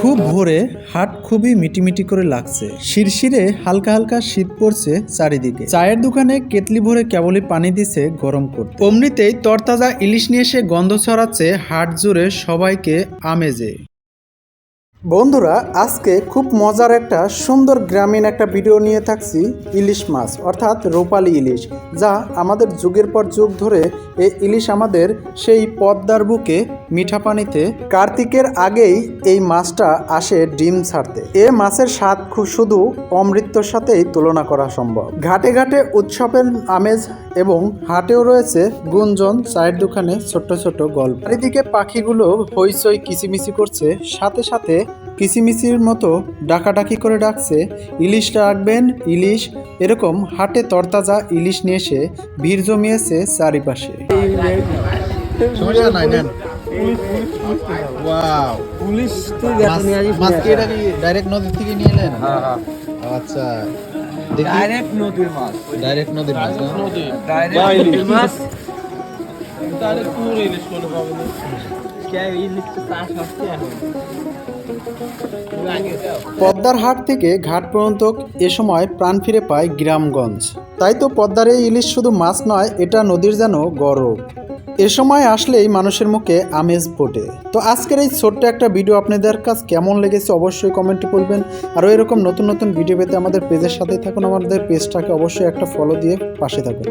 খুব ভোরে হাট খুবই মিটিমিটি করে লাগছে। শিরশিরে হালকা হালকা শীত পড়ছে চারিদিকে। চায়ের দোকানে কেটলি ভরে কেবলই পানি দিছে গরম করতে। অমনিতেই তরতাজা ইলিশ নিয়ে এসে গন্ধ ছড়াচ্ছে হাট জুড়ে সবাইকে আমেজে। বন্ধুরা, আজকে খুব মজার একটা সুন্দর গ্রামীণ একটা ভিডিও নিয়ে থাকছি, ইলিশ মাছ, অর্থাৎ রূপালী ইলিশ, যা আমাদের যুগের পর যুগ ধরে এই ইলিশ আমাদের সেই পদ্মার বুকে, মিঠা পানিতে, কার্তিকের আগেই এই মাছটা আসে ডিম ছাড়তে। এ মাছের স্বাদ শুধু অমৃতর সাথেই তুলনা করা সম্ভব। ঘাটে ঘাটে উৎসবের আমেজ এবং হাটেও রয়েছে গুঞ্জন চায়ের দোকানে ছোট্ট ছোট্ট গল্প। চারিদিকে পাখিগুলো হইচই কিচিমিচি করছে সাথে সাথে কিচিমিচির মতো ডাকাডাকি করে ডাকছে ইলিশ রাখবেন ইলিশ? এরকম হাটে তরতাজা ইলিশ নিয়ে এসে ভিড় জমিয়েছে চারিপাশে। পুলিশ ডাইরেক্ট নদী থেকে নিয়ে এলেন? আচ্ছা। দেখি ডাইরেক্ট নদীর মাছ। ডাইরেক্ট নদীর মাছ না? ডাইরেক্ট নদীর। মাছ। ডাইরেক্ট পুরো ইলিশ কোনো পাবে না। কে ইলিশ তো চাষ হচ্ছে এখন পদ্মার হাট থেকে ঘাট পর্যন্ত এ সময় প্রাণ ফিরে পায় গ্রামগঞ্জ। তাই তো পদ্মার এই ইলিশ শুধু মাছ নয় এটা নদীর যেন গৌরব। এ সময় আসলেই মানুষের মুখে আমেজ ফোটে তো আজকের এই ছোট্ট একটা ভিডিও আপনাদের কাজ কেমন লেগেছে অবশ্যই কমেন্টে বলবেন। আরও এরকম নতুন নতুন ভিডিও পেতে আমাদের পেজের সাথে থাকুন। আমাদের পেজটাকে অবশ্যই একটা ফলো দিয়ে পাশে থাকুন।